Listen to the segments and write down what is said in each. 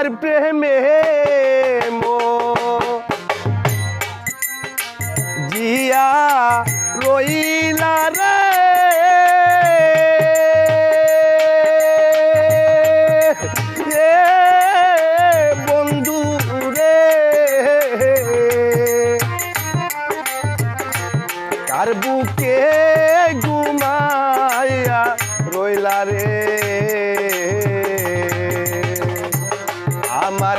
কার প্রেমে মো জিয়া রইলা রে এ বন্ধু রে কার বুকে ঘুমাইয়া রইলা রে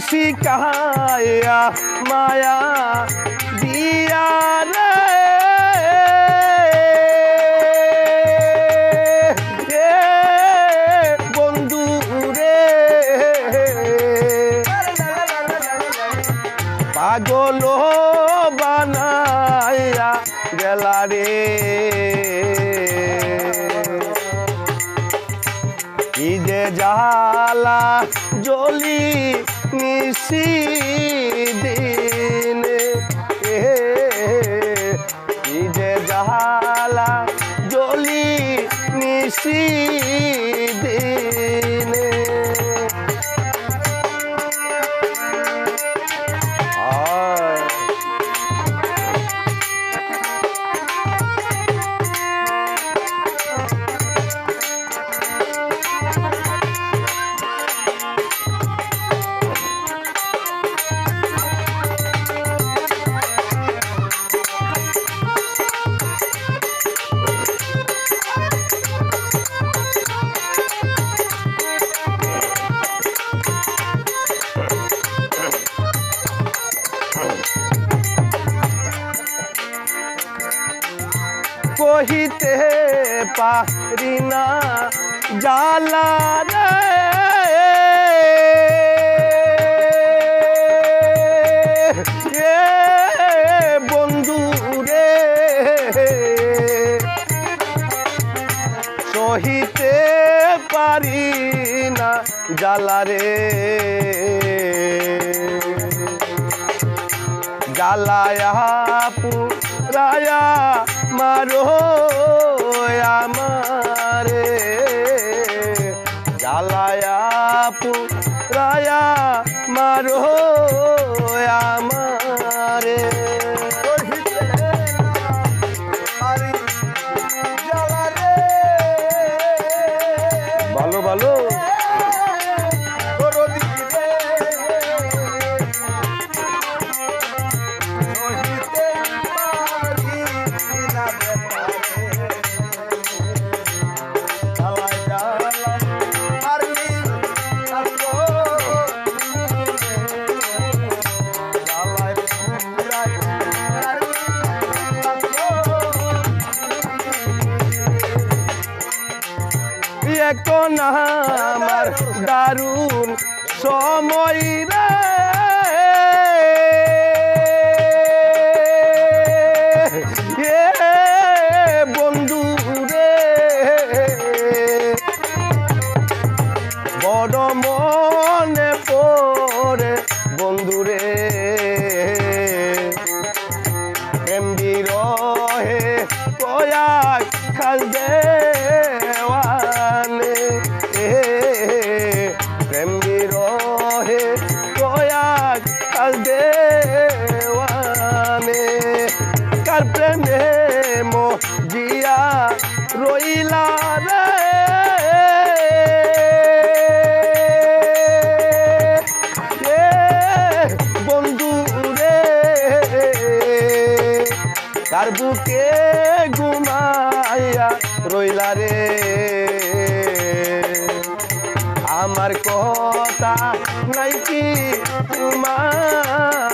শিকায়া মায়া দিয়া রে। বন্ধু রে। পাগল বানাইয়া গেলা রে। কি জলি নিশি দিনে। এ যে জালা জলি নিশি। পারি না জালা রে বন্ধু রে। সহিতে পারি না জালা রে। জ্বালায়া পুরায়া মারো আমারে। জ্বালায়া পুরায়া মারো আমারে। এখন আমার দারুণ সময় রে। কার প্রেমে মো জিয়া রইলা রে। বন্ধু রে। তার বুকে ঘুমাইয়া রইলা রে। আমার কথা নাই কি তোমার?